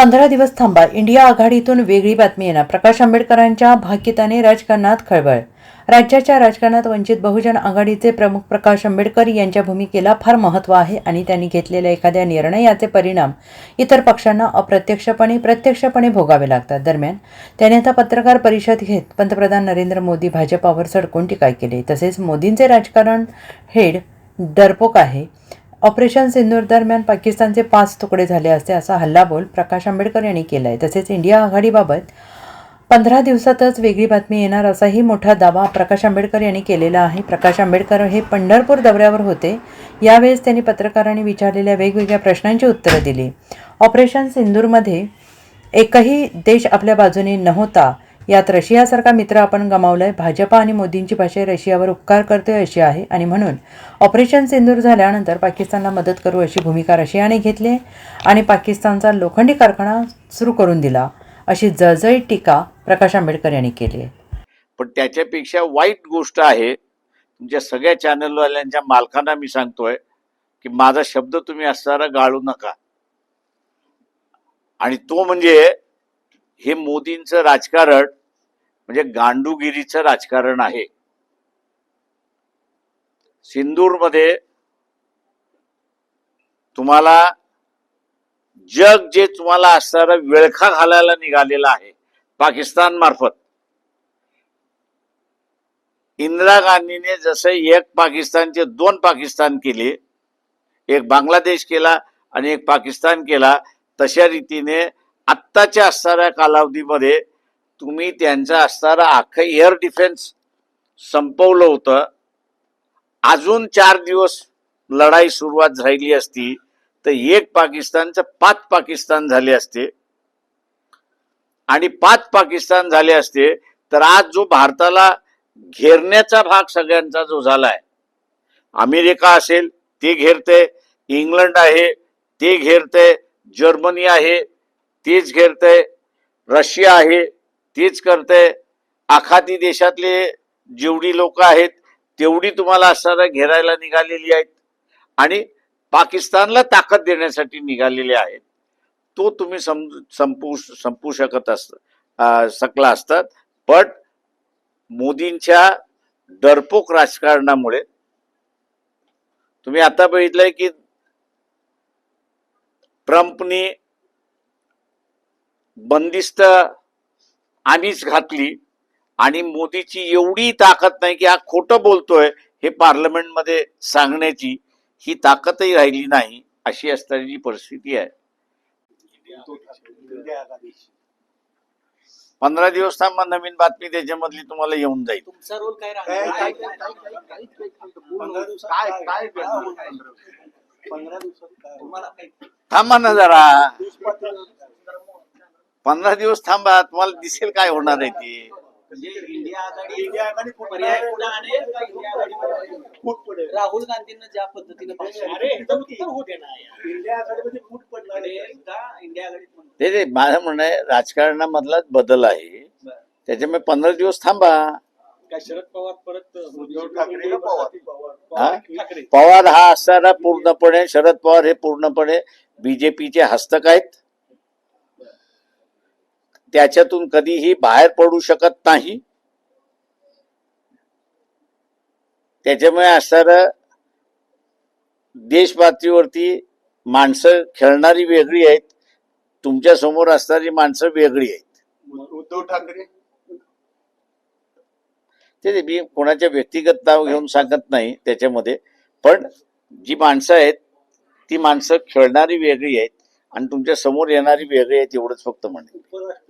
पंधरा दिवस थांबा. इंडिया आघाडीतून वेगळी बातमी येणार. प्रकाश आंबेडकरांच्या भाकिताने राजकारणात खळबळ. राज्याच्या राजकारणात वंचित बहुजन आघाडीचे प्रमुख प्रकाश आंबेडकर यांच्या भूमिकेला फार महत्त्व आहे आणि त्यांनी घेतलेल्या एखाद्या निर्णयाचे परिणाम इतर पक्षांना अप्रत्यक्षपणे प्रत्यक्षपणे भोगावे लागतात. दरम्यान त्याने आता पत्रकार परिषद घेत पंतप्रधान नरेंद्र मोदी भाजपावर सडकून टीका केली. तसेच मोदींचे राजकारण हेड डरपोक आहे. ऑपरेशन सिंदूर दरम्यान पाकिस्तानचे पाच तुकडे झाले असते असा हल्लाबोल प्रकाश आंबेडकर यांनी केला आहे तसेच इंडिया आघाडीबाबत पंधरा दिवसातच वेगळी बातमी येणार असाही मोठा दावा प्रकाश आंबेडकर यांनी केलेला आहे. प्रकाश आंबेडकर हे पंढरपूर दौऱ्यावर होते. यावेळेस त्यांनी पत्रकारांनी विचारलेल्या वेगवेगळ्या प्रश्नांची उत्तरं दिली. ऑपरेशन सिंदूरमध्ये एकही देश आपल्या बाजूने नव्हता. यात रशियासारखा मित्र आपण गमावलाय. भाजपा आणि मोदींची भाषा रशियावर उपकार करतोय अशी आहे आणि म्हणून ऑपरेशन सिंदूर झाल्यानंतर पाकिस्तानला मदत करू अशी भूमिका रशियाने घेतली आणि पाकिस्तानचा लोखंडी कारखाना सुरू करून दिला अशी जळजळीत टीका प्रकाश आंबेडकर यांनी केली. पण त्याच्यापेक्षा वाईट गोष्ट आहे तुमच्या सगळ्या चॅनलवाल्यांच्या मालकांना मी सांगतोय की माझा शब्द तुम्ही असणारा गाळू नका. आणि तो म्हणजे हे मोदींचं राजकारण म्हणजे गांडूगिरीचं राजकारण आहे. सिंदूरमध्ये तुम्हाला जग जे तुम्हाला असणारा विळखा घालायला निघालेला आहे पाकिस्तान मार्फत. इंदिरा गांधीने जसे एक पाकिस्तानचे दोन पाकिस्तान केले एक बांगलादेश केला आणि एक पाकिस्तान केला तशा रीतीने आत्ताच्या असणाऱ्या कालावधीमध्ये तुम्ही त्यांचा असणारा अख्खं एअर डिफेन्स संपवलं होतं. अजून चार दिवस लढाई सुरुवात झाली असती. तर एक पाकिस्तानचं पाच पाकिस्तान झाले असते. आणि पाच पाकिस्तान झाले असते तर आज जो भारताला घेरण्याचा भाग सगळ्यांचा जो झालाय अमेरिका असेल ते घेरते इंग्लंड आहे ते घेरते जर्मनी आहे तेच घेरते रशिया आहे तेच करते आखाती देशातले जेवढी लोक आहेत तेवढी तुम्हाला असणारा घेरायला निघालेली आहेत. आणि पाकिस्तानला ताकद देण्यासाठी निघालेले आहेत. तो तुम्ही सम संपू संपू शकत असत सकला असतात. पण मोदींच्या डरपोक राजकारणामुळे तुम्ही आता बघितलंय की ट्रम्पनी बंदिस्त आम्हीच घातली आणि मोदीची एवढी ताकद नाही की हा खोटं बोलतोय हे पार्लमेंटमध्ये सांगण्याची ही ताकदही राहिली नाही अशी असणारी परिस्थिती आहे पंधरा दिवस थांबा नवीन बातमी त्याच्यामधली तुम्हाला येऊन जाईल तुमचा रोल काय काय राहणार काय काय काय काय पंधरा दिवसात काय काय पंधरा दिवसात काय तुम्हाला काय थांबा ना जरा पंधरा दिवस थांबा तुम्हाला दिसेल काय होणार आहे ते. राहुल गांधींना ज्या पद्धतीने पक्ष अरे, एकदम उत्तर होऊ देणार आहे. इंडिया आघाडीमध्ये फूट पडणार आणि आहे. का इंडिया आघाडीत म्हणतो ते ते माझं म्हणणं आहे राजकारणामधलाच बदल आहे. त्याच्यामुळे पंधरा दिवस थांबा. काय शरद पवार परत उद्धव ठाकरे का पवार. हा? ठाकरे. पवार हा असणारा पूर्णपणे शरद पवार हे पूर्णपणे बीजेपीचे हस्तक आहेत. त्याच्यातून कधीही बाहेर पडू शकत नाही. त्याच्यामुळे असणारं देश पातळीवरती माणसं खेळणारी वेगळी आहेत. तुमच्यासमोर असणारी माणसं वेगळी आहेत. उद्धव ठाकरे? ते मी कोणाच्या व्यक्तिगत नाव घेऊन सांगत नाही त्याच्यामध्ये. पण जी माणसं आहेत ती माणसं खेळणारी वेगळी आहेत आणि तुमच्यासमोर येणारी वेगळी आहेत एवढंच फक्त निवडणुकीत